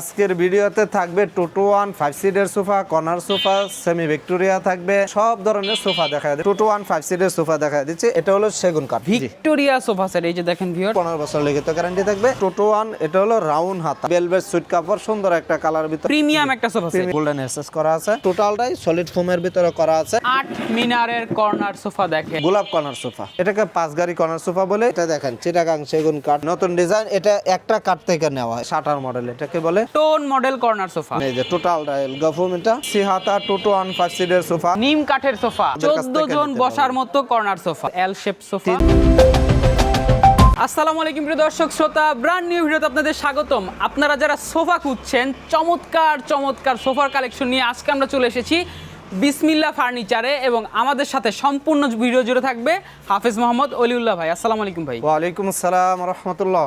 আজকের ভিডিওতে থাকবে টোটো ওয়ান ফাইভ সিটের sofa corner sofa semi Victoria থাকবে। সব ধরনের সোফা দেখা যায় টোটো ওয়ান ফাইভ সিটের সোফা দেখা দিচ্ছে এটা হলো সেগুন কাঠ। ভিক্টোরিয়া সোফা সেট এই যে দেখেন ভিউয়ার পনেরো বছর লিখিত গ্যারান্টি থাকবে। টোটো ওয়ান এটা হলো রাউন্ড হাতা। বেলভেট সুইট কাপড় সুন্দর একটা কালার ভিতরে। প্রিমিয়াম একটা সোফা সেট গোল্ডেন এসএস করা আছে। টোটালটাই সলিড ফোমের ভিতরে করা আছে। আট মিনারের কর্নার সোফা দেখেন। গোলাপ কর্নার সোফা। এটাকে পাঁচ গাড়ি কর্নার সোফা বলে। এটা দেখেন চিটাগাং সেগুন কাঠ। নতুন ডিজাইন এটা একটা কাঠ থেকে নেওয়া হয়। শাটার মডেল এটাকে বলে। Tone model corner sofa. এই যে টোটাল ডায়াল সিহাতা টোটো সোফা। নিম কাঠের সোফা। আমাদের কাছ চোদ্দ থেকে জন বসার মতো corner sofa L shape sofa আসসালামু আলাইকুম প্রিয় দর্শক শ্রোতা ব্র্যান্ড নিউ ভিডিওতে আপনাদের স্বাগতম। আপনারা যারা সোফা খুঁজছেন চমৎকার চমৎকার সোফার কালেকশন নিয়ে আজকে আমরা চলে এসেছি বিসমিল্লা ফার্নিচারে এবং আমাদের সাথে সম্পূর্ণ ভিডিও জুড়ে থাকবে হাফিজ মোহাম্মদ অলিউল্লাহ ভাই। আসসালামু আলাইকুম ভাই। ওয়ালাইকুম আসসালাম রহমতুল্লাহ।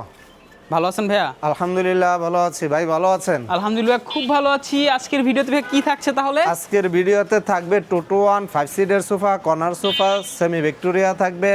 ভালো আছেন ভাইয়া? আলহামদুলিল্লাহ ভালো আছি। ভাই ভালো আছেন? আলহামদুলিল্লাহ খুব ভালো আছি। আজকের ভিডিওতে ভাই কি থাকছে তাহলে? আজকের ভিডিওতে থাকবে টোটো ওয়ান ফাইভ সিটের sofa corner sofa semi Victoria থাকবে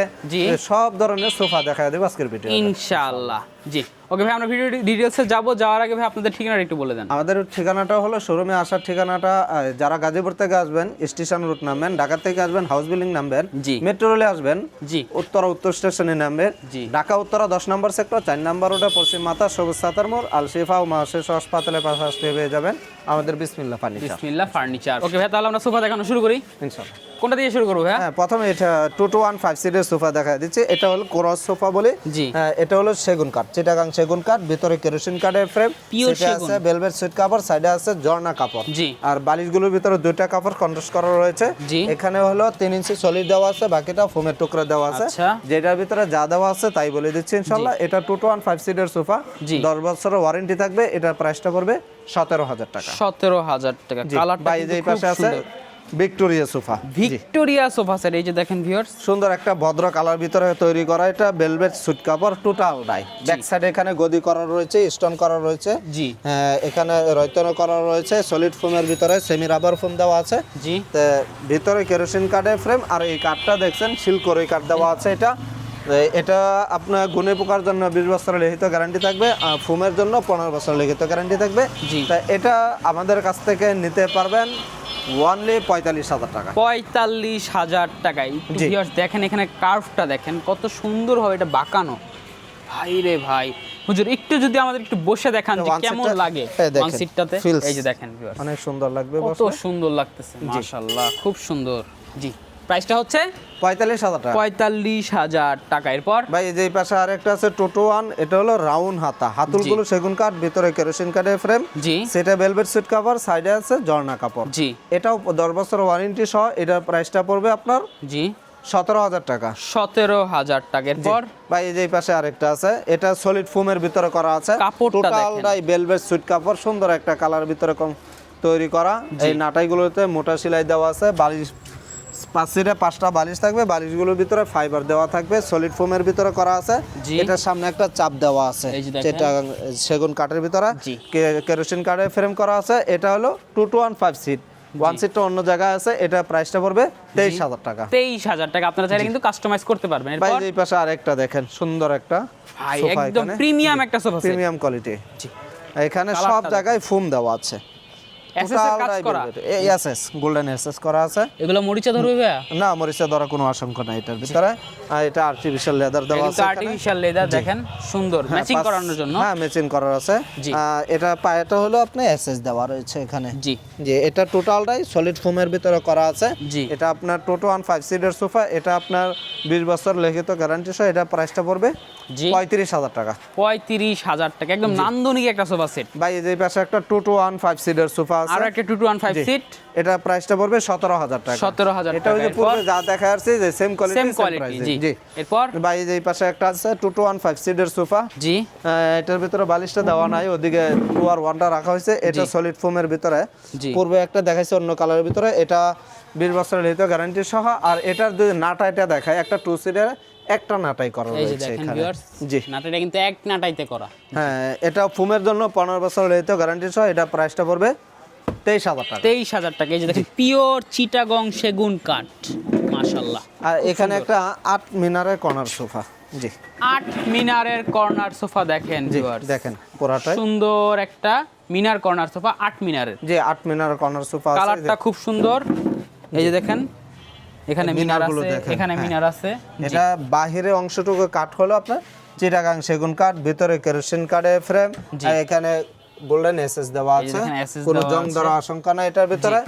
সব ধরনের সোফা দেখা দেবো আজকের ভিডিও ইনশাআল্লাহ। জি। ওকে ভাই আমরা ভিডিও ডিটেলসে যাব। যাওয়ার আগে ভাই আপনাদের ঠিকানাটা একটু বলে দেন। আমাদের ঠিকানাটা হলো শোরুমে আসার ঠিকানাটা যারা গাজীপুর থেকে আসবেন স্টেশন রোড নামবেন ঢাকা থেকে আসবেন হাউস বিল্ডিং নামবেন জি। মেট্রো রেলে আসবেন জি। উত্তরা উত্তর স্টেশনে নামবেন জি। ঢাকা উত্তরা দশ নম্বর সেক্টর চার নম্বর রোডে পশ্চিম মাতা সবুজ সাতার মোড় আলশিফা ও মাসেস হাসপাতালের পাশে আসতে পেয়ে যাবেন। আমাদের বিসমিল্লা ফার্নিচার বিসমিল্লাহ ফার্নিচার ওকে ভাই তাহলে আমরা সোফা দেখানো শুরু করি? ইনশাল্লাহ কোনটা দিয়ে শুরু করব হ্যাঁ প্রথমে এটা টু টু ওয়ান ফাইভ সিটের সোফা দেখা দিচ্ছে। এটা হলো ক্রস সোফা বলে। জি। হ্যাঁ, এটা হলো সেগুন কাঠ চিটাগাং সেগুন কাঠ ভিতরে কেরোসিন কাঠের ফ্রেম Pure আছে। ভেলভেট সুইট কাপড় সাইডে আছে ঝর্ণা কাপড়। জি। আর বালিশগুলোর ভিতরে দুইটা কাপড় কন্ট্রাস্ট করা রয়েছে। জি। এখানে হলো তিন ইঞ্চি সলিড দেওয়া আছে বাকিটা ফোমের টুকরা দেওয়া আছে। আচ্ছা। যেটার ভিতরে যা দেওয়া আছে তাই বলে দিচ্ছি ইনশাআল্লাহ। এটা টু টু ওয়ান ফাইভ সিটের সোফা। জি। দশ বছরের ওয়ারেন্টি থাকবে এটার প্রাইসটা পড়বে সতেরো হাজার টাকা। সতেরো হাজার টাকা। কালারটা যে পাশে আছে Victoria sofa. Victoria sofa set এই যে দেখেন ভিউয়ার্স সুন্দর একটা ভদ্র কালার ভিতরে তৈরি করা এটা বেলভেট সুট কাপড় টোটাল ডাই ব্যাক সাইডে এখানে গদি করা রয়েছে স্টোন করা রয়েছে। জি। হ্যাঁ, এখানে রয়তন করা রয়েছে সলিড ফোমের ভিতরে সেমি রাবার ফোম দেওয়া আছে। জি। ভিতরে কেরোসিন কাঠের ফ্রেম আর এই কাঠটা দেখছেন সিল্কর এই কাঠ দেওয়া আছে এটা। এটা আপনার গুণে পোকার জন্য বিশ বছরের লিখিত গ্যারান্টি থাকবে আর ফোমের জন্য পনেরো বছর লিখিত গ্যারান্টি থাকবে। জি। তা এটা আমাদের কাছ থেকে নিতে পারবেন ওয়ানলি পঁয়তাল্লিশ হাজার টাকা। পঁয়তাল্লিশ হাজার টাকায়। দেখেন এখানে কার্ভটা দেখেন কত সুন্দর হবে এটা বাঁকানো। ভাই রে ভাই। হুজুর একটু যদি আমাদের একটু বসে দেখান যে কেমন লাগে ওয়ান সিটটাতে এই যে দেখেন অনেক সুন্দর লাগবে কত সুন্দর লাগতেছে মাশাআল্লাহ খুব সুন্দর। জি। প্রাইসটা হচ্ছে পঁয়তাল্লিশ হাজার টাকা। পঁয়তাল্লিশ হাজার টাকা। এরপর? ভাই এই যে পাশে আরেকটা আছে টোটো ওয়ান এটা হলো রাউন্ড হাতা। হাতুলগুলো সেগুন কাঠ ভিতরে কেরোসিন কাঠের ফ্রেম জি। সেটা ভেলভেট সিট কাভার সাইডে আছে ঝর্ণা কাপড়। জি। এটাও দশ বছর ওয়ারেন্টি সহ এটার প্রাইসটা পড়বে আপনার জি। সতেরো হাজার টাকা। সতেরো হাজার টাকা। এরপর? ভাই এই যে পাশে আরেকটা আছে এটা সলিড ফোমের ভিতরে করা আছে। টোটালটাই ভেলভেট সুইট কাপড় সুন্দর একটা কালার ভিতরে কম তৈরি করা। এই নাটাইগুলোতে মোটা সেলাই দেওয়া আছে বালিশ পাঁচ সিটে পাঁচটা বালিশ থাকবে বালিশগুলোর ভিতরে ফাইবার দেওয়া থাকবে সলিড ফোমের ভিতরে করা আছে। এটার সামনে একটা চাপ দেওয়া আছে যেটা সেগুন কাঠের ভিতরে। কেরোসিন কাঠের ফ্রেম করা আছে এটা হলো two two one five seat one সিটটা অন্য জায়গায় আছে এটা প্রাইসটা পড়বে তেইশ হাজার টাকা। তেইশ হাজার টাকা আপনারা চাইলে কিন্তু কাস্টমাইজ করতে পারবেন। ভাই এই পাশে আরেকটা দেখেন সুন্দর একটা একদম প্রিমিয়াম একটা সোফা প্রিমিয়াম কোয়ালিটি এখানে সব জায়গায় ফোম দেওয়া আছে। এসএস করা? গোল্ডেন এসএস আছে। এগুলো মরিচা ধরবে ভাইয়া? না মরিচা ধরা কোনো আশঙ্কা নাই এটার ভিতরে। আর এটা আর্টিফিশিয়াল লেদার দেওয়া আছে আর্টিফিশিয়াল লেদার দেখেন সুন্দর ম্যাচিং করানোর জন্য। হ্যাঁ ম্যাচিং করার আছে। জি। এটা পায়েটা হলো আপনার এসএস দেওয়া রয়েছে এখানে। জি। যে এটা টোটালটাই সলিড ফোমের ভিতরে করা আছে। এটা আপনার টোটো ওয়ান ফাইভ সিটের সোফা এটা আপনার বিশ বছর লিখিত গ্যারান্টি সহ এটা প্রাইসটা পড়বে পঁয়ত্রিশ হাজার টাকা। পঁয়ত্রিশ হাজার টাকা একদম নান্দনিক একটা সোফা সেট ভাই এই যে পাশে একটা টোটো ওয়ান ফাইভ সিটের সোফা আছে। আর একটা। সিট এটা প্রাইসটা পড়বে সতেরো হাজার টাকা। 17,000 এটা ওই যে। পূর্বে যা দেখা যাচ্ছে যে সেম কোয়ালিটি সেম কোয়ালিটি জি। এরপর? ভাই এই পাশে একটা আছে সিটের সোফা জি। এটার ভিতরে বালিশটা দেওয়া নাই ওদিকে টু আর ওয়ানটা রাখা হয়েছে। এটা সলিড ফোমের ভিতরে। পূর্বে একটা দেখাইছে অন্য কালারের ভিতরে। এটা বিশ বছরের লিখিত গ্যারান্টি সহ। আর এটার যদি নাটা এটা দেখায় একটা টু সিটের একটা নাটাই করা রয়েছে এখানে। জি। কিন্তু এক নাটাইতে করা। হ্যাঁ এটা ফোমের জন্য পনেরো বছর লিখিত গ্যারান্টি সহ। এটা প্রাইসটা পড়বে তেইশ হাজার টাকা। তেইশ হাজার টাকা। এই যে দেখেন পিওর চিটাগং সেগুন কাঠ। মাশাল্লাহ আর এখানে একটা আট মিনারের কর্নার সোফা। জি। আট মিনারের কর্নার সোফা দেখেন দেখেন পুরাটাই। সুন্দর একটা মিনার কর্নার সোফা আট মিনারের। যে আট মিনার কর্নার সোফা কালারটা খুব সুন্দর। এই যে দেখেন এখানে মিনার মিনারগুলো আছে এখানে হ্যাঁ। মিনার আছে। এটা বাহিরে অংশটুকু কাঠ হলো আপনার চিটাগাং সেগুন কাঠ ভিতরে কেরোসিন কাঠের ফ্রেম এখানে গোল্ডেন এসএস দেওয়া আছে। কোনো জং ধরা আশঙ্কা নাই এটার ভিতরে।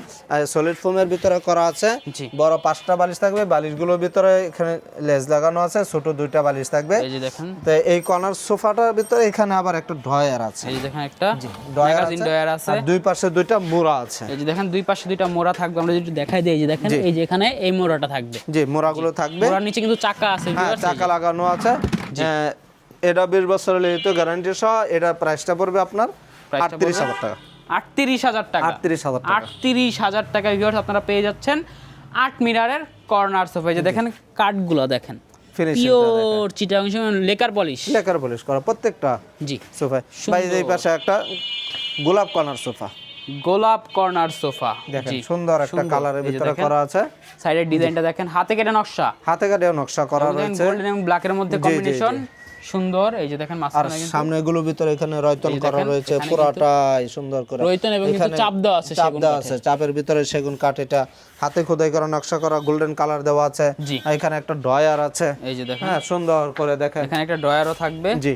সলিড ফোমের ভিতরে করা আছে। বড় পাঁচটা বালিশ থাকবে বালিশগুলোর ভিতরে এখানে লেজ লাগানো আছে ছোট দুইটা বালিশ থাকবে। এই যে দেখেন। তো এই কর্নার সোফাটার ভিতরে এখানে আবার একটা ড্রয়ার আছে। এই যে দেখেন একটা ড্রয়ার ম্যাগাজিন ডয়ার আছে। আর দুই পাশে দুইটা মোড়া আছে। এই যে দেখেন দুই পাশে দুইটা মোড়া থাকবে। আমরা যদি দেখাই দিই এই যে দেখেন এই যে এখানে এই মোড়াটা থাকবে। জি মোড়াগুলো থাকবে। মোড়ার নিচে কিন্তু চাকা আছে হ্যাঁ যে। চাকা লাগানো আছে। এটা বিশ বছরের লিখিত গ্যারান্টি সহ এটা প্রাইসটা পড়বে আপনার আটত্রিশ হাজার টাকা। আটত্রিশ হাজার টাকা। আটত্রিশ হাজার আটত্রিশ হাজার টাকা ভিউয়ার্স আপনারা পেয়ে যাচ্ছেন আট মিটারের কর্নার সোফা যে দেখেন কাঠগুলো দেখেন। Pure Chittagong lacquer polish lacquer polish করা প্রত্যেকটা জি। ভাই এই পাশে একটা গোলাপ কর্নার সোফা। গোলাপ কর্নার সোফা। দেখেন সুন্দর একটা কালারের ভিতরে করা আছে। সাইডের ডিজাইনটা দেখেন হাতে কেটে নকশা। হাতে কাটেও নকশা করা রয়েছে। গোল্ডেন এবং ব্ল্যাকের মধ্যে কম্বিনেশন সুন্দর এই যে দেখেন আর কিন্তু সামনে গুলো ভিতরে এখানে রয়তন করা রয়েছে পুরাটাই সুন্দর করে। রয়তন এবং কিন্তু চাপ দেওয়া আছে চাপ দেওয়া আছে চাপের ভিতরে সেগুন কাঠ এটা হাতে খোদাই করা নকশা করা গোল্ডেন কালার দেওয়া আছে। এখানে একটা ড্রয়ার আছে। এই যে দেখেন। হ্যাঁ সুন্দর করে দেখেন। এখানে একটা ডয়ারও থাকবে। জি।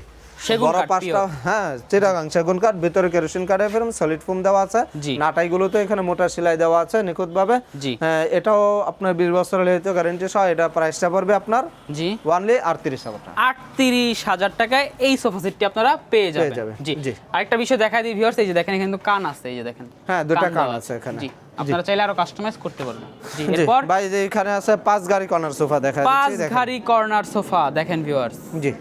বড় কাঠ, হ্যাঁ চিটাগাং সেগুন কাঠ ভিতরে কেরোসিন কাঠের ফিল্ম সলিড ফোম দেওয়া আছে। জি। নাটাইগুলোতে এখানে মোটা সেলাই দেওয়া আছে নিখুঁত ভাবে হ্যাঁ এটাও আপনার বিশ বছরের লিখিত গ্যারেন্টি সহ এটা প্রাইসটা পড়বে আপনার জি। ওয়ানলি আটত্রিশ হাজার টাকা। আটত্রিশ হাজার টাকায় এই সোফা সেটটি আপনারা পেয়ে যাবেন। যাবেন, জি। জি। আরেকটা বিষয় দেখা দিই ভিউয়ার্স এই যে দেখেন এখানে কিন্তু কান আছে এই যে দেখেন। হ্যাঁ দুটা কান আছে এখানে। জি। আপনারা চাইলে আরও কাস্টমাইজ করতে পারবেন। জি জি। এরপর? ভাই এখানে আছে পাঁচ গাড়ি কর্নার সোফা দেখা পাঁচ যাচ্ছে কর্নার সোফা দেখেন ভিউয়ার্স জি।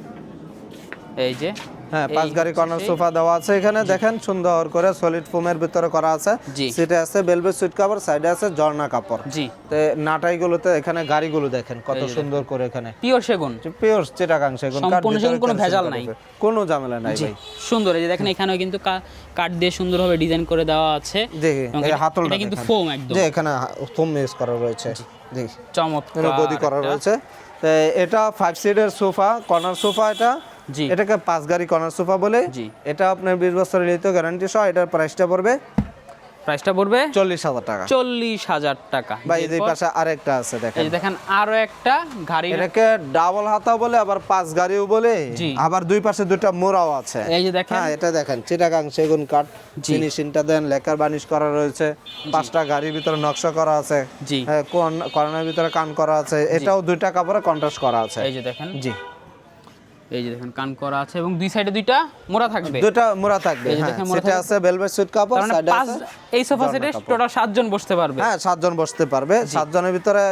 এই যে হ্যাঁ পাঁচ গাড়ি কর্নার সোফা দেওয়া আছে এখানে। দেখেন সুন্দর করে সলিড ফোমের ভিতরে করা আছে। সিটে আছে বেলভেট সুইট কাপড় সাইডে আছে ঝর্ণা কাপড়। জি। তো নাটাইগুলোতে এখানে গাড়িগুলো দেখেন কত সুন্দর করে এখানে। পিওর সেগুন। পিওর চিটাগাং সেগুন। সম্পূর্ণ সেগুন, কোনো ভেজাল নাই। কোনো ঝামেলা নাই ভাই। সুন্দর। এই যে দেখেন এখানেও কিন্তু কাঠ দিয়ে সুন্দরভাবে ডিজাইন করে দেওয়া আছে। এবং এই হাতলটা কিন্তু ফোম একদম। যে এখানে ফোম ইউজ করা রয়েছে। জি। চমৎকার গদি করা রয়েছে। তো এটা ফাইভ সিটের সোফা কর্নার সোফা এটা। এটাকে পাঁচ গাড়ি কর্নার সোফা বলে। এটা আপনার বিশ বছরের লিখিত গ্যারান্টি সহ এটার প্রাইসটা পড়বে প্রাইসটা পড়বে চল্লিশ হাজার টাকা। চল্লিশ হাজার টাকা। এই পাশে আরেকটা আছে দেখেন এই দেখেন। আরও একটা গাড়ি এটাকে ডাবল হাতা বলে আবার পাঁচ গাড়িও বলে। আবার দুই পাশে মোড়াও আছে। এই যে দেখেন। হ্যাঁ এটা দেখেন চিটাগাং সেগুন কাঠ ফিনিশিংটা দেন লেকার বানিশ করা রয়েছে পাঁচটা গাড়ির ভিতরে নকশা করা আছে জি। হ্যাঁ, কোন- কর্নার ভিতরে কান করা আছে এটাও দুইটা কাপড়ে কন্ট্রাস্ট করা আছে। এই যে দেখেন। জি। এই যে দেখেন কান করা আছে এবং দুই সাইডে দুইটা মোড়া থাকবে। দুইটা মোড়া থাকবে হ্যাঁ সেটা আছে ভেলভেট সুইট কাপড় সাইডে আছে এই সোফা সেটে টোটাল সাতজন বসতে পারবে। হ্যাঁ সাতজন বসতে পারবে। সাতজনের ভিতরে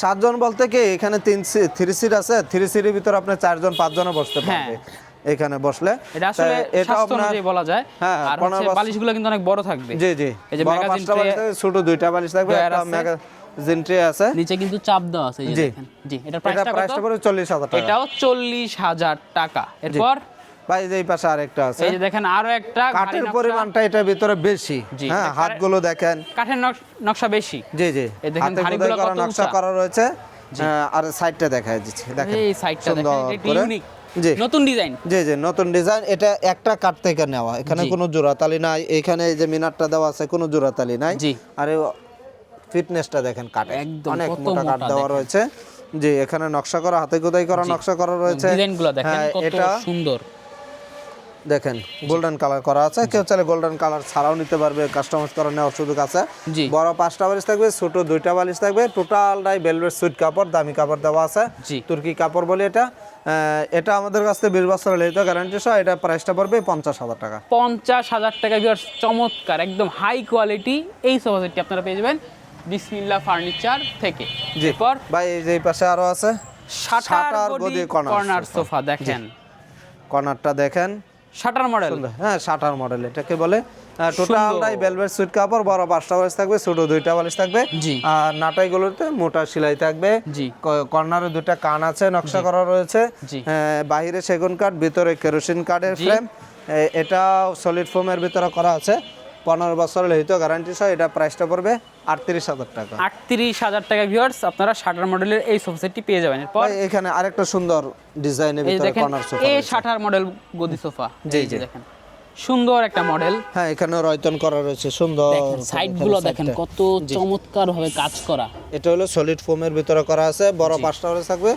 সাতজন বলতে কি এখানে তিন থ্রি সিট আছে থ্রি সিটের ভিতরে আপনি চারজন পাঁচজনও বসতে পারবে এখানে বসলে। এটা আসলে এটা আপনার বলা যায়। হ্যাঁ, আর বালিশগুলো কিন্তু অনেক বড় থাকবে। জি জি। এই যে থাকবে ছোট দুইটা বালিশ থাকবে একটা আছে। আছে। নিচে কিন্তু চাপ দেওয়া আছে জি। জি এটা প্রাইসটা প্রাইসটা পড়ে টাকা। এটাও টাকা। এরপর? ভাই এই পাশে আরেকটা আছে। এই যে দেখেন আরও একটা কাঠের পরিমাণটা এটার ভিতরে বেশি। হ্যাঁ হাতগুলো দেখেন। কাঠের নকশা বেশি। জি জি। এই দেখেন কত নকশা করা রয়েছে। আর সাইডটা দেখা দিচ্ছে। দেখেন এই সাইডটা দেখেন এটা ইউনিক জি। নতুন ডিজাইন জি জি নতুন ডিজাইন এটা একটা কাঠ থেকে নেওয়া। এখানে। কোনো জোড়াতালি নাই। এখানে এই যে মিনারটা দেওয়া আছে কোনো জোড়াতালি নাই। জি। আর ফিটনেসটা দেখেন কাঠে একদম অনেক মোটা কাঠ মোটা দেওয়া রয়েছে। জি এখানে নকশা করা হাতে খোদাই করা নকশা করা রয়েছে। ডিজাইনগুলো দেখেন হ্যাঁ, কত সুন্দর। দেখেন গোল্ডেন কালার করা আছে। কেউ চাইলে গোল্ডেন কালার ছাড়াও নিতে পারবে কাস্টমাইজ করে নেওয়ার সুযোগ আছে। বড় পাঁচটা বালিশ থাকবে ছোট দুইটা বালিশ থাকবে। টোটাল টোটালটাই বেলভেট সুইট কাপড় দামি কাপড় দেওয়া আছে। জি। তুর্কি কাপড় বলে এটা। এটা আমাদের কাছ থেকে বিশ বছর লিখিত গ্যারান্টি সহ এটা প্রাইসটা পড়বে পঞ্চাশ হাজার টাকা। পঞ্চাশ হাজার টাকা চমৎকার একদম হাই কোয়ালিটি এই সেটটি আপনারা পেয়ে যাবেন। বিসমিল্লা ফার্নিচার থেকে। এরপর ভাই এই যে পাশে আরও আছে? শাটার গদি কর্নার। সোফা দেখেন। কর্নারটা দেখেন। Shutter model. হ্যাঁ শাটার মডেল এটাকে বলে। টোটালটাই বেলভেট সুইট কাপড় বড় পাঁচটা বালিশ থাকবে ছোট দুইটা বালিশ থাকবে। জি। আর নাটাইগুলোতে মোটা সেলাই থাকবে। জি। কর্নারে দুটা কান আছে নকশা করা রয়েছে। জি। বাহিরে সেগুন কাঠ ভিতরে কেরোসিন কাঠের ফ্রেম এটা সলিড ফোমের ভিতরে করা আছে। পনেরো বছর লিখিত গ্যারান্টি সহ এটা প্রাইসটা পড়বে আটত্রিশ হাজার টাকা। আটত্রিশ হাজার টাকা ভিউয়ার্স আপনারা শাটার মডেলের এই সোফা সেটটি পেয়ে যাবেন। এরপর এখানে আরেকটা সুন্দর ডিজাইনের ভিতরে কর্নার সোফা এই শাটার মডেল গদি সোফা জি, জি। দেখেন সুন্দর একটা মডেল। হ্যাঁ এখানে রয়তন করা রয়েছে সুন্দর দেখেন সাইডগুলো দেখেন কত চমৎকার ভাবে কাজ করা। এটা হলো সলিড ফোমের ভিতরে করা আছে বড় পাঁচটা করে থাকবে।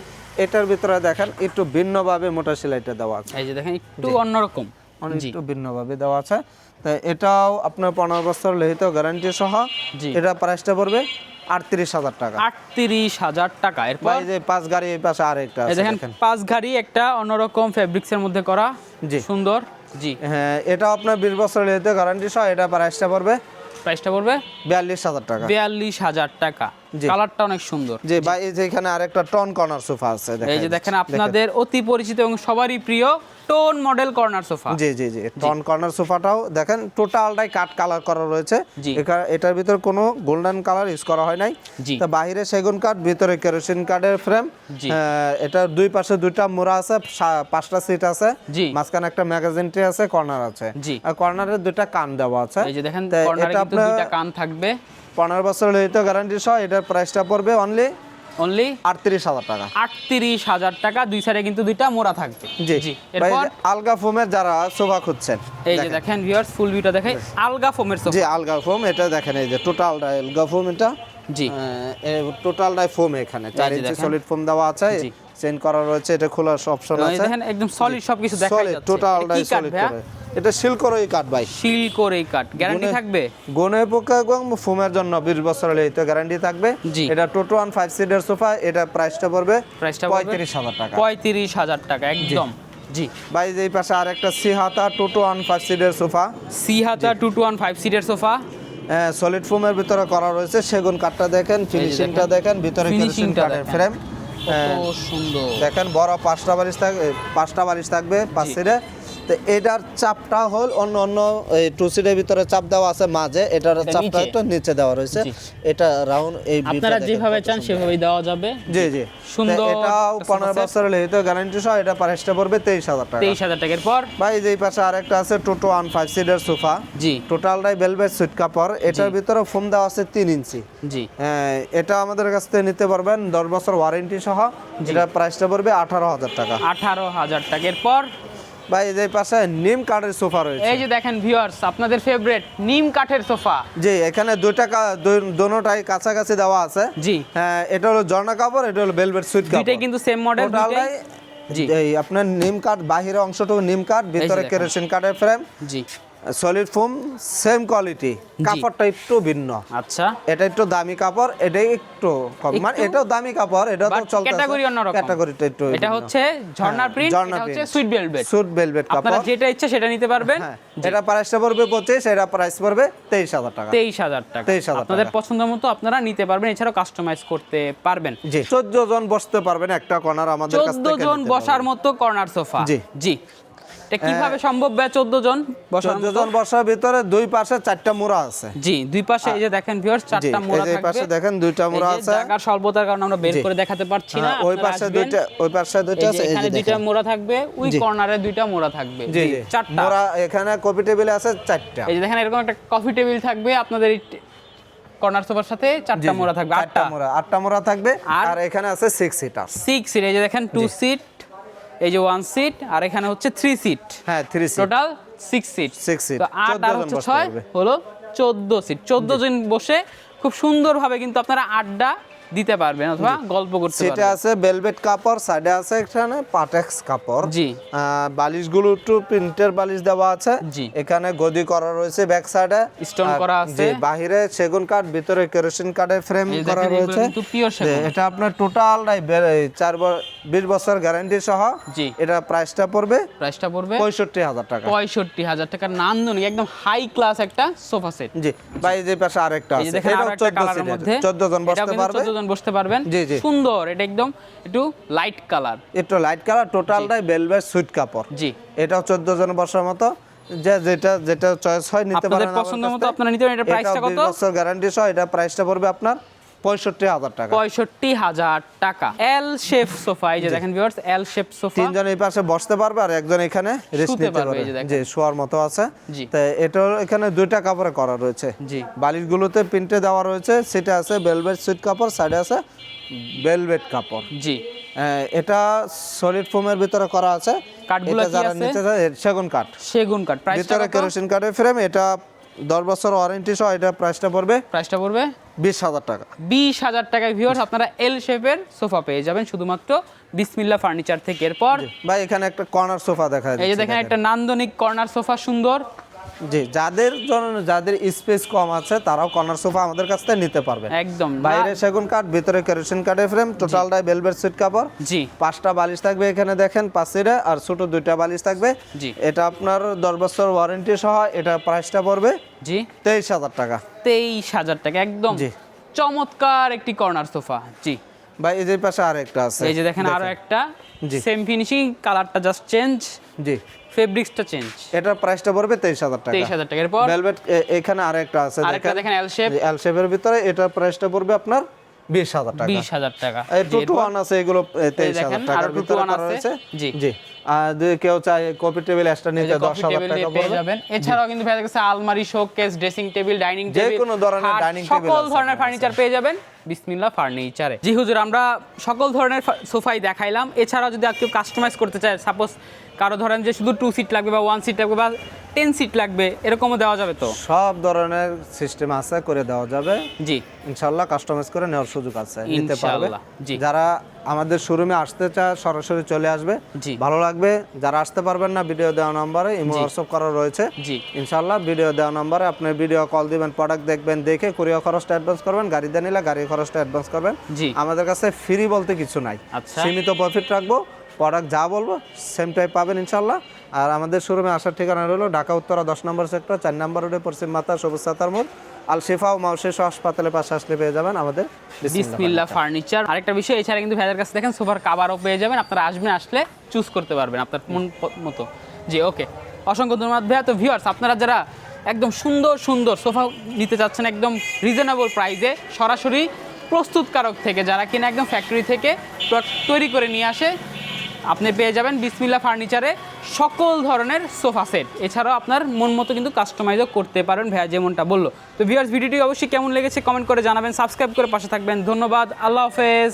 এটার ভিতরে দেখেন একটু ভিন্নভাবে মোটা সেলাইটা দেওয়া আছে। এই যে দেখেন একটু অন্যরকম। অনেক ভিন্নভাবে দেওয়া আছে। তো এটাও আপনার পনেরো বছর লিখিত গ্যারান্টি সহ। এটা প্রাইসটা পড়বে আটত্রিশ হাজার টাকা। আটত্রিশ হাজার টাকা। এরপর যে পাঁচ গাড়ি এই পাশে আরেকটা দেখেন পাঁচ ঘাড়ি একটা অন্যরকম ফেব্রিক্স এর মধ্যে করা। জি। সুন্দর। জি। হ্যাঁ এটা আপনার বিশ বছর লিখিত গ্যারান্টি সহ এটা প্রাইসটা পড়বে প্রাইসটা পড়বে বিয়াল্লিশ হাজার টাকা। বিয়াল্লিশ হাজার টাকা। কালারটা অনেক সুন্দর। যে বা এই যে এখানে আরেকটা টন কর্নার সোফা আছে এই যে দেখেন। আপনাদের অতি পরিচিত এবং সবারই প্রিয় টোন মডেল কর্নার সোফা। জি জি জি টন কর্নার সোফাটাও দেখেন টোটালটাই কাট কালার করা রয়েছে। এটার ভিতরে কোনো গোল্ডেন কালার ইউজ করা হয় নাই। জি। তা বাইরে সেগুন কাঠ ভিতরে কেরোসিন কাঠের ফ্রেম। জি। এটা দুই পাশে দুইটা মোড়া আছে পাঁচটা সিট আছে। মাঝখানে একটা ম্যাগাজিন ট্রে আছে কর্নার আছে। জি। আর কর্নারের দুইটা কান দেওয়া আছে। এই যে দেখেন কর্নারে কিন্তু দুইটা কান থাকবে। পনেরো বছর লহিত গ্যারান্টি সহ এটার প্রাইসটা পড়বে অনলি অনলি আটত্রিশ হাজার টাকা। আটত্রিশ হাজার টাকা দুই সাইডে কিন্তু দুইটা মোড়া থাকবে। জি। জি। এরপর? আলগা ফোমের যারা সোফা খুঁজছেন এই যে দেখেন। ভিউয়ার্স ফুল ভিউটা দেখে আলগা ফোমের সোফা। জি আলগা ফোম এটা দেখেন এই যে টোটাল আলগা ফোম এটা। জি। টোটালটাই ফোম এখানে চার ইঞ্চি সলিড ফোম দেওয়া আছে জি। চেঞ্জ করা রয়েছে এটা খোলার অপশন আছে। দেখেন একদম সলিড সবকিছু দেখা যাচ্ছে। টোটালটাই কি কাঠ সলিড এটা শিলকরই কাঠ ভাই। শিল করে কাঠ গ্যারান্টি থাকবে? গনে পোকা এবং ফোমের জন্য বিশ বছরের এইতে গ্যারান্টি থাকবে। জি। এটা টোটো ওয়ান ফাইভ সিটের সোফা এটা প্রাইসটা পড়বে প্রাইসটা পঁয়ত্রিশ হাজার টাকা। পঁয়ত্রিশ হাজার টাকা একদম। জি। ভাই এই পাশে আরেকটা সি হাতা টোটো ওয়ান ফাইভ সিটের সোফা সি হাজার টু টু ওয়ান ফাইভ সিটের সোফা হ্যাঁ সলিড ফোমের ভিতরে করা রয়েছে। সেগুন কাঠটা দেখেন ফিনিশিংটা দেখেন। ভিতরে ফিনিশিংটা ফ্রেম সুন্দর। দেখেন বড় পাঁচটা বালিশ থাকবে পাঁচটা বালিশ থাকবে পাঁচ। সিটে তো এটার চাপটা হল অন্য অন্য এই টু সিটের ভিতরে চাপ দেওয়া আছে মাঝে এটার চাপটা একটু নিচে দেওয়া রয়েছে। এটা রাউন্ড এই আপনারা যেভাবে চান সেভাবেই দেওয়া যাবে। জি জি। সুন্দর এটাও পনেরো। বছরের লিখিত গ্যারান্টি সহ এটা প্রাইসটা পড়বে তেইশ হাজার টাকা। তেইশ হাজার টাকার পর। ভাই যে এই পাশে আরেকটা আছে টোটো ওয়ান ফাইভ সিটের সোফা জি। টোটালটাই বেলভেট সুইট কাপড়। এটার ভিতরে ফোম দেওয়া আছে তিন ইঞ্চি। জি। হ্যাঁ, এটা আমাদের কাছ থেকে নিতে পারবেন দশ বছর ওয়ারেন্টি সহ। এটা প্রাইসটা পড়বে আঠারো হাজার টাকা। আঠারো হাজার টাকার পর ভাই এই যে পাশে নিম কাঠের সোফা রয়েছে। এই যে দেখেন ভিউয়ার্স আপনাদের ফেভারিট নিম কাঠের সোফা। জি এখানে দুইটা দোনোটাই কাছাকাছি দেওয়া আছে। জি। হ্যাঁ এটা হলো ঝর্ণা কাপড় এটা হলো বেলভেট সুইট কাপড়। দুইটাই কিন্তু সেম মডেল দুইটাই? জি। এই আপনার নিম কাঠ বাহিরে অংশটুকু নিম কাঠ ভিতরে কেরোসিন কাঠের ফ্রেম জি। সলিড ফোম সেম কোয়ালিটি কাপড়টা একটু ভিন্ন। আচ্ছা। এটা একটু দামি কাপড় এটাই একটু কম। মানে এটাও দামি কাপড় এটা তো চলতে ক্যাটাগরি অন্যরকম ক্যাটাগরিটা একটু এটা হচ্ছে ঝর্ণার হ্যাঁ, প্রিন্ট এটা হচ্ছে। সুইট ভেলভেট সুট বেলভেট আপনারা যেটা ইচ্ছা সেটা নিতে পারবেন। হ্যাঁ এটা প্রাইসটা পড়বে পঁচিশ এটা প্রাইস পড়বে তেইশ হাজার টাকা। তেইশ হাজার টাকা। 23,000 আপনাদের পছন্দ মতো আপনারা নিতে পারবেন এছাড়াও কাস্টমাইজ করতে পারবেন। জি। চোদ্দ জন বসতে পারবেন একটা কর্নার আমাদের কাছ থেকে জন বসার মতো কর্নার সোফা জি। জি। এটা কীভাবে সম্ভব ভাই চোদ্দ জন? বসার চোদ্দ মতো জন? বসার ভিতরে দুই পাশে চারটা মোড়া আছে। জি দুই পাশে এই যে দেখেন ভিউয়ার্স চারটা মোড়া যে এই থাকবে। পাশে দেখেন দুইটা মোড়া আছে। জায়গার স্বল্পতার কারণে আমরা বের করে দেখাতে পারছি না হ্যাঁ, ওই পাশে দুইটা ওই পাশে দুইটা আছে এই যে দুইটা মোড়া থাকবে ওই কর্নারে দুইটা মোড়া থাকবে। জি চারটা। মোড়া এখানে কফি টেবিল আছে চারটা। এই যে দেখেন এরকম একটা কফি টেবিল থাকবে আপনাদের কর্নার সোফার সাথে চারটা মোড়া থাকবে আটটা। মোড়া আটটা মোড়া থাকবে। আর- আর এখানে আছে সিক্স সিটার সিক্স সিট এই যে দেখেন টু সিট এই যে ওয়ান সিট আর এখানে হচ্ছে থ্রি সিট হ্যাঁ three seat total six seat six seat আট আর হচ্ছে ছয় হলো চোদ্দ সিট চোদ্দ জন বসে খুব সুন্দরভাবে কিন্তু আপনারা আড্ডা দিতে পারবেন অথবা গল্প করতে সেটা আছে বেলভেট কাপড় সাইডে আছে এখানে পাটেক্স কাপড়। জি। আহ, বালিশগুলো একটু প্রিন্টের বালিশ দেওয়া আছে। জি। এখানে গদি করা রয়েছে ব্যাক সাইডে স্টোন করা আছে। বাহিরে সেগুন কাঠ ভিতরে কেরোসিন কাঠের ফ্রেম করা রয়েছে। এটা আপনার টোটাল চার ব- বিশ বছর গ্যারান্টি সহ জি। এটা প্রাইসটা পড়বে প্রাইসটা পড়বে পঁয়ষট্টি হাজার টাকা। পঁয়ষট্টি হাজার টাকার নান্দনিক একদম হাই ক্লাস একটা সোফা সেট জি ভাই যে পাশে আরেকটা আছে। একটা 14 সিটের মধ্যে। 14 জন বসতে পারবে? 14 জন বসতে পারবেন। জি, জি। সুন্দর এটা একদম একটু লাইট কালার একটু লাইট কালার টোটালটাই বেলভেট সুইট কাপড়। জি। এটাও চোদ্দ জন বসার মতো। যে যেটা যেটা চয়েস হয় নিতে আপনাদের পারেন আমার পছন্দ মতো আপনারা নিতে পারেন। এটার প্রাইসটা কত? 20 বছর গ্যারান্টি সহ এটা প্রাইসটা পড়বে আপনার পঁয়ষট্টি হাজার টাকা। পঁয়ষট্টি হাজার টাকা। এল শেপ সোফা এই যে দেখেন ভিউয়ার্স এল শেপ সোফা তিনজন এই পাশে বসতে পারবে আর একজন এখানে রেস্ট নিতে পারবে, যে শোয়ার মতো আছে। তো এটা এখানে দুইটা কাপড়ে করা রয়েছে। জি। বালিশগুলোতে প্রিন্টে দেওয়া রয়েছে সেটা আছে বেলভেট সুইট কাপড় সাইডে আছে বেলভেট কাপড়। জি। এটা সলিড ফোমের ভিতরে করা আছে। কাঠগুলো যারা এ- সেগুন কাঠ। সেগুন কাঠ। ভিতরে কেরোসিন কাঠের ফ্রেম এটা দশ বছর ওয়ারেন্টি সহ এটা প্রাইসটা পড়বে প্রাইসটা পড়বে? বিশ হাজার টাকা। বিশ হাজার টাকায় ভিউয়ার্স আপনারা এল শেপের সোফা পেয়ে যাবেন শুধুমাত্র বিসমিল্লা ফার্নিচার থেকে। এরপর ভাই এখানে একটা কর্নার সোফা দেখা এই যে দেখেন একটা নান্দনিক কর্নার সোফা সুন্দর। জি যাদের জন্য যাদের স্পেস কম আছে তারাও কর্নার সোফা আমাদের কাছ থেকে নিতে পারবে একদম। বাইরে সেগুন কাঠ ভিতরে কেরোসিন কাঠের ফ্রেম টোটালটাই বেলভেট সিট কাপড় জি। পাঁচটা বালিশ থাকবে এখানে দেখেন পাঁচিরে আর ছোট দুইটা বালিশ থাকবে। জি। এটা আপনার দশ বছর ওয়ারেন্টি সহ এটা প্রাইসটা পড়বে জি। তেইশ হাজার টাকা। তেইশ হাজার টাকা একদম। জি। চমৎকার একটি কর্নার সোফা জি। ভাই এই যে পাশে আরেকটা আছে। এই যে দেখেন আরও একটা। জি। সেম ফিনিশিং কালারটা জাস্ট চেঞ্জ জি। ফেব্রিক্সটা চেঞ্জ এটার প্রাইসটা পড়বে তেইশ হাজার টাকা। তেইশ হাজার টাকা। এরপর? ভেলভেট এখানে আরেকটা আছে আরেকটা দেখেন। L shape। এল শেপের ভিতরে প্রাইসটা পড়বে আপনার বিশ হাজার টাকা। বিশ হাজার টাকা। এই টু ওয়ান আছে এগুলো তেইশ দেখেন, হাজার টাকার ভিতরে আছে। জি। জি। আর যদি কেউ চায় কপি টেবিল এক্সট্রা নিতে যে দশ coffee হাজার table টাকা পড়বে। যাবেন। এছাড়াও কিন্তু কাছে আলমারি showcase dressing table dining table কোনো ধরনের dining table সকল ধরনের ফার্নিচার পেয়ে যাবেন। বিসমিল্লাহ ফার্নিচারে। জি হুজুর আমরা সকল ধরনের সোফাই দেখাইলাম। এছাড়াও যদি কেউ কাস্টমাইজ করতে চায় সাপোজ কারও ধরেন যে শুধু টু সিট লাগবে বা ওয়ান সিট লাগবে বা টেন সিট লাগবে এরকমও দেওয়া যাবে তো? সব ধরনের সিস্টেম আছে করে দেওয়া যাবে। জি। ইনশাল্লাহ কাস্টমাইজ করে নেওয়ার সুযোগ আছে নিতে পারবে। জি। যারা আমাদের শোরুমে আসতে চায় সরাসরি চলে আসবে। জি। ভালো লাগবে। যারা আসতে পারবেন না ভিডিও দেওয়া নম্বরে ইমো হোয়াটসঅ্যাপ করা রয়েছে। জি। ইনশাল্লাহ ভিডিও দেওয়া নম্বরে আপনি ভিডিও কল দিবেন প্রোডাক্ট দেখবেন দেখে কুরিয়ার খরচটা অ্যাডভান্স করবেন গাড়িতে নিলে গাড়ির খরচটা অ্যাডভান্স করবেন। জি। আমাদের কাছে ফ্রি বলতে কিছু নাই। আচ্ছা। সীমিত প্রফিট রাখব। প্রোডাক্ট যা বলব সেম টাইপ পাবেন ইনশাল্লাহ আর আমাদের শোরুমে আসার ঠিকানা রইল ঢাকা উত্তরা দশ নম্বর সেক্টর চার নম্বর রোডে পশ্চিম মাতা সবুজ সাতার মোড়। আল শিফা ও মাউশেষ হাসপাতালের পাশে আসলে পেয়ে যাবেন আমাদের বিসমিল্লাহ ফার্নিচার আরেকটা বিষয় এছাড়া কিন্তু ভাইয়ার কাছে দেখেন সোফার কাবারও পেয়ে যাবেন আপনারা আসবেন আসলে চুজ করতে পারবেন আপনার মন মতো। জি ওকে অসংখ্য ধন্যবাদ ভাইয়া। তো ভিউয়ার্স আপনারা যারা একদম সুন্দর সুন্দর সোফা নিতে চাচ্ছেন একদম রিজনেবল প্রাইসে সরাসরি প্রস্তুতকারক থেকে যারা কিনা একদম ফ্যাক্টরি থেকে তৈরি করে নিয়ে আসে আপনি পেয়ে যাবেন বিসমিল্লা ফার্নিচারে সকল ধরনের সোফা সেট। এছাড়াও আপনার মন মতো কিন্তু কাস্টমাইজও করতে পারেন ভাইয়া যেমনটা বলল। তো ভিউয়ার্স ভিডিওটি অবশ্যই কেমন লেগেছে কমেন্ট করে জানাবেন সাবস্ক্রাইব করে পাশে থাকবেন। ধন্যবাদ, আল্লাহ হাফেজ।